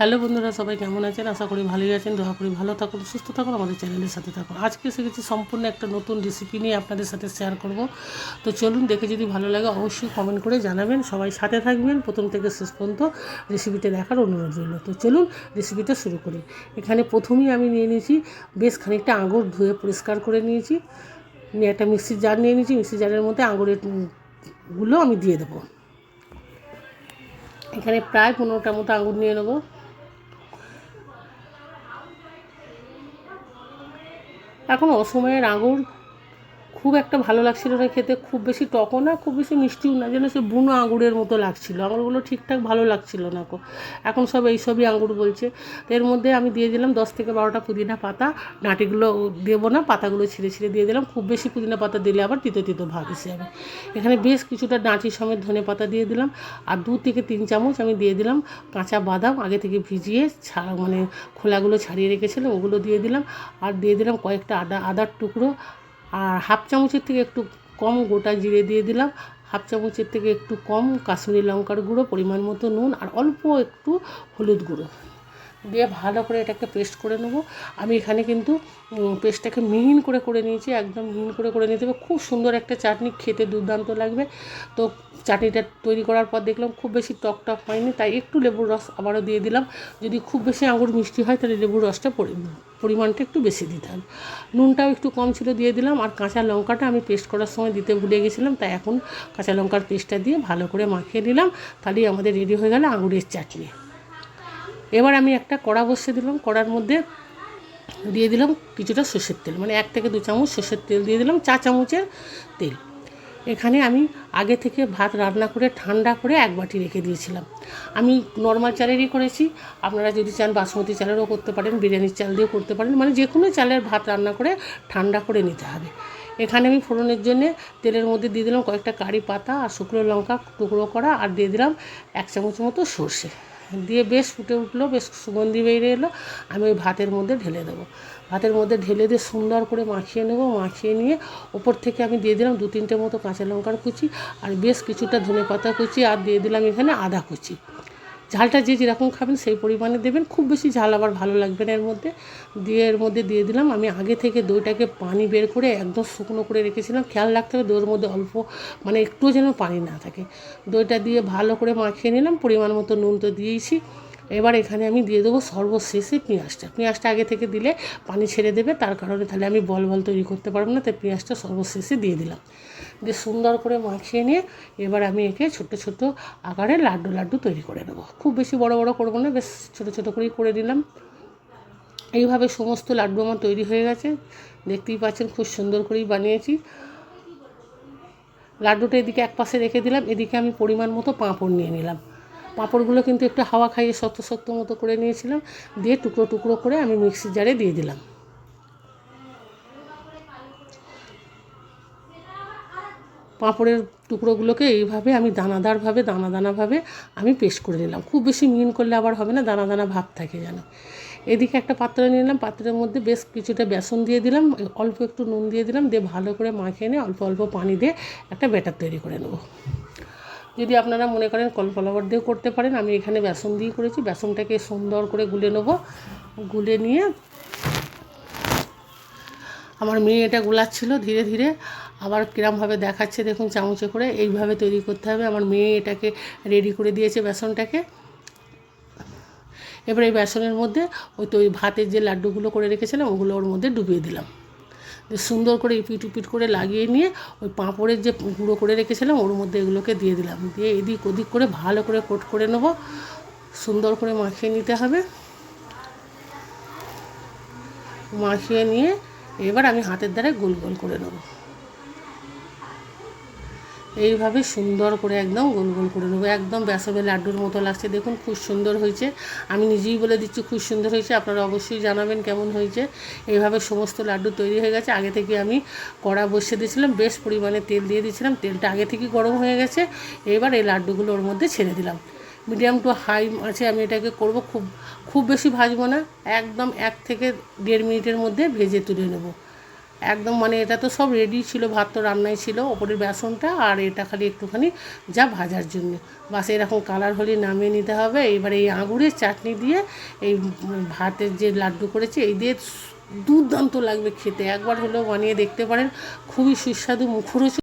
Hello বন্ধুরা, সবাই কেমন আছেন? আশা করি ভালোই আছেন। দোয়া করি ভালো থাকুন, সুস্থ থাকুন, আমাদের চ্যানেলের সাথে থাকুন। আজকে গেছি সম্পূর্ণ একটা নতুন রেসিপি নিয়ে আপনাদের সাথে শেয়ার করব। তো চলুন, দেখে যদি ভালো লাগে অবশ্যই কমেন্ট করে জানাবেন। সবাই সাথে থাকবেন। প্রথম থেকে শেষ পর্যন্ত রেসিপিটা দেখার অনুরোধ রইল। তো চলুন রেসিপিটা শুরু করি। এখানে প্রথমেই আমি নিয়ে নিয়েছি বেশ খানিকটা আঙুর ধুয়ে পরিষ্কার করে নিয়েছি। নিয়ে একটা মিক্সির জার নিয়ে নিয়েছি। মিক্সির জারের মধ্যে আঙুরেরগুলো আমি দিয়ে দেবো। এখানে প্রায় পনেরোটা মতো আঙুর নিয়ে নেব। এখন অসময়ের আঙুর খুব একটা ভালো লাগছিল না খেতে, খুব বেশি টকও না, খুব বেশি মিষ্টিও না, যেন সে বুনো আঙুরের মতো লাগছিল। আঙুরগুলো ঠিকঠাক ভালো লাগছিল না কো এখন সব এইসবই আঙুর বলছে। তো এর মধ্যে আমি দিয়ে দিলাম দশ থেকে বারোটা পুদিনা পাতা। ডাঁটিগুলো দেবো না, পাতাগুলো ছিঁড়ে ছিঁড়ে দিয়ে দিলাম। খুব বেশি পুদিনা পাতা দিলে আবার তিতো তিতো ভাব এসে যাবে। এখানে বেশ কিছুটা ডাঁটি সমেত ধনে পাতা দিয়ে দিলাম। আর দু থেকে তিন চামচ আমি দিয়ে দিলাম কাঁচা বাদাম, আগে থেকে ভিজিয়ে ছাড়া মানে খোলাগুলো ছাড়িয়ে রেখেছিলাম, ওগুলো দিয়ে দিলাম। আর দিয়ে দিলাম কয়েকটা আদা, আদার টুকরো। আর হাফ চামচের থেকে একটু কম গোটা জিরে দিয়ে দিলাম। হাফ চামচের থেকে একটু কম কাশ্মীরি লঙ্কার গুঁড়ো, পরিমাণ মতো নুন, আর অল্প একটু হলুদ গুঁড়ো। দিয়ে ভালো করে এটাকে পেস্ট করে নেব। আমি এখানে কিন্তু পেস্টটাকে মিহিন করে করে নিয়েছি, একদম মিহিন করে করে নিতে হবে। খুব সুন্দর একটা চাটনি, খেতে দুর্দান্ত লাগবে। তো চাটনিটা তৈরি করার পর দেখলাম খুব বেশি টক টক হয়নি, তাই একটু লেবুর রস আবারও দিয়ে দিলাম। যদি খুব বেশি আঙুর মিষ্টি হয়, তাহলে লেবুর রসটা পরি- পরিমাণটা একটু বেশি দিতে হবে। নুনটাও একটু কম ছিল, দিয়ে দিলাম। আর কাঁচা লঙ্কাটা আমি পেস্ট করার সময় দিতে ভুলে গেছিলাম, তাই এখন কাঁচা লঙ্কার পেস্টটা দিয়ে ভালো করে মাখিয়ে নিলাম। তাহলেই আমাদের রেডি হয়ে গেল আঙুরের চাটনি। এবার আমি একটা কড়া বসিয়ে দিলাম, কড়ার মধ্যে দিয়ে দিলাম কিছুটা সর্ষের তেল মানে এক থেকে দু চামচ সর্ষের তেল দিয়ে দিলাম, চা চামচের তেল। এখানে আমি আগে থেকে ভাত রান্না করে, ঠান্ডা করে এক বাটি রেখে দিয়েছিলাম। আমি নর্মাল চালেরই করেছি, আপনারা যদি চান বাসমতি চালেরও করতে পারেন, বিরিয়ানির চাল দিয়েও করতে পারেন মানে যে কোনো চালের ভাত রান্না করে ঠান্ডা করে নিতে হবে। এখানে আমি ফোড়নের জন্য তেলের মধ্যে দিয়ে দিলাম কয়েকটা কারি পাতা আর শুকনো লঙ্কা টুকরো করা, আর দিয়ে দিলাম এক চামচ মতো সর্ষে। দিয়ে বেশ ফুটে উঠল, বেশ সুগন্ধি বেরিয়ে এলো। আমি ওই ভাতের মধ্যে ঢেলে দেবো। ভাতের মধ্যে ঢেলে দিয়ে সুন্দর করে মাখিয়ে নেব। মাখিয়ে নিয়ে ওপর থেকে আমি দিয়ে দিলাম দু তিনটে মতো কাঁচা লঙ্কার কুচি আর বেশ কিছুটা ধনে পাতা কুচি আর দিয়ে দিলাম এখানে আদা কুচি। ঝালটা যে যেরকম খাবেন সেই পরিমাণে দেবেন। খুব বেশি ঝাল আবার ভালো লাগবে না এর মধ্যে। দিয়ে এর মধ্যে দিয়ে দিলাম। আমি আগে থেকে দইটাকে পানি বের করে একদম শুকনো করে রেখেছিলাম। খেয়াল রাখতে হবে দইয়ের মধ্যে অল্প মানে একটুও যেন পানি না থাকে। দইটা দিয়ে ভালো করে মাখিয়ে নিলাম। পরিমাণ মতো নুন তো দিয়েছি এবার এখানে আমি দিয়ে দেবো সর্বশেষে পেঁয়াজটা। পেঁয়াজটা আগে থেকে দিলে পানি ছেড়ে দেবে, তার কারণে তাহলে আমি বল বল তৈরি করতে পারব না, তাই পেঁয়াজটা সর্বশেষে দিয়ে দিলাম। দিয়ে সুন্দর করে মাখিয়ে নিয়ে এবার আমি একে ছোট ছোট আকারে লাড্ডু লাড্ডু তৈরি করে নেব। খুব বেশি বড় বড় করব না, বেশ ছোট ছোট করেই করে দিলাম। এইভাবে সমস্ত লাড্ডু আমার তৈরি হয়ে গেছে, দেখতেই পাচ্ছেন খুব সুন্দর করেই বানিয়েছি। লাড্ডুটা এদিকে এক পাশে রেখে দিলাম, এদিকে আমি পরিমাণ মতো পাঁপড় নিয়ে নিলাম। পাঁপড়গুলো কিন্তু একটু হাওয়া খাইয়ে শক্ত শক্ত মতো করে নিয়েছিলাম, দিয়ে টুকরো টুকরো করে আমি মিক্সির জারে দিয়ে দিলাম। পাঁপড়ের টুকরোগুলোকে এইভাবে আমি দানাদারভাবে দানা দানাভাবে আমি পেস্ট করে নিলাম। খুব বেশি মিন করলে আবার হবে না দানা দানা ভাব থাকে যেন। এদিকে একটা পাত্র নিয়ে নিলাম, পাত্রের মধ্যে বেশ কিছুটা বেসন দিয়ে দিলাম, অল্প একটু নুন দিয়ে দিলাম, দিয়ে ভালো করে মাখিয়ে নিয়ে অল্প অল্প পানি দিয়ে একটা ব্যাটার তৈরি করে নেব। যদি আপনারা মনে করেন কলফ্লাওয়ার দিয়েও করতে পারেন, আমি এখানে বেসন দিয়ে করেছি। বেসনটাকে সুন্দর করে গুলে নেব। গুলে নিয়ে আমার মেয়ে এটা গোলাচ্ছিল ধীরে ধীরে। আবার কিরমভাবে দেখাচ্ছে দেখুন চামচে করে। এইভাবে তৈরি করতে হবে। আমার মেয়ে এটাকে রেডি করে দিয়েছে বেসনটাকে। এবার এই বেসনের মধ্যে ওই তো ভাতের যে লাড্ডুগুলো করে রেখেছিলাম, ওগুলো ওর মধ্যে ডুবিয়ে দিলাম। সুন্দর করে ইপিট উপিট করে লাগিয়ে নিয়ে ওই পাঁপড়ের যে গুঁড়ো করে রেখেছিলাম, ওর মধ্যে এগুলোকে দিয়ে দিলাম। দিয়ে এদিক ওদিক করে ভালো করে কোট করে নেব। সুন্দর করে মাখিয়ে নিতে হবে। মাখিয়ে নিয়ে এবার আমি হাতের দ্বারা গোল গোল করে নেব। এইভাবে সুন্দর করে একদম গোল গোল করে নেব। একদম বেসনের লাড্ডুর মতো লাগছে। দেখুন, খুব সুন্দর হয়েছে। আমি নিজেই বলে দিচ্ছি, খুব সুন্দর হয়েছে। আপনারা অবশ্যই জানাবেন কেমন হয়েছে। এইভাবে সমস্ত লাড্ডু তৈরি হয়ে গেছে। আগে থেকে আমি কড়া বসিয়ে দিয়েছিলাম, বেশ পরিমাণে তেল দিয়ে দিয়েছিলাম। তেলটা আগে থেকে গরম হয়ে গেছে। এবার এই লাড্ডুগুলো ওর মধ্যে ছেড়ে দিলাম। মিডিয়াম টু হাই আছে, আমি এটাকে করব। খুব খুব বেশি ভাজবো না। একদম এক থেকে দেড় মিনিটের মধ্যে ভেজে তুলে নেব। একদম মানে এটা তো সব রেডি ছিল, ভাত তো রান্নাই ছিল ওপরের বেসনটা আর এটা খালি একটুখানি যা ভাজার জন্য। বাস এরকম কালার হলে নামিয়ে নিতে হবে। এবারে এই আঙুরের চাটনি দিয়ে এই ভাতের যে লাড্ডু করেছে, এই দিয়ে দুর্দান্ত লাগবে খেতে। একবার হলেও বানিয়ে দেখতে পারেন। খুবই সুস্বাদু মুখরোচক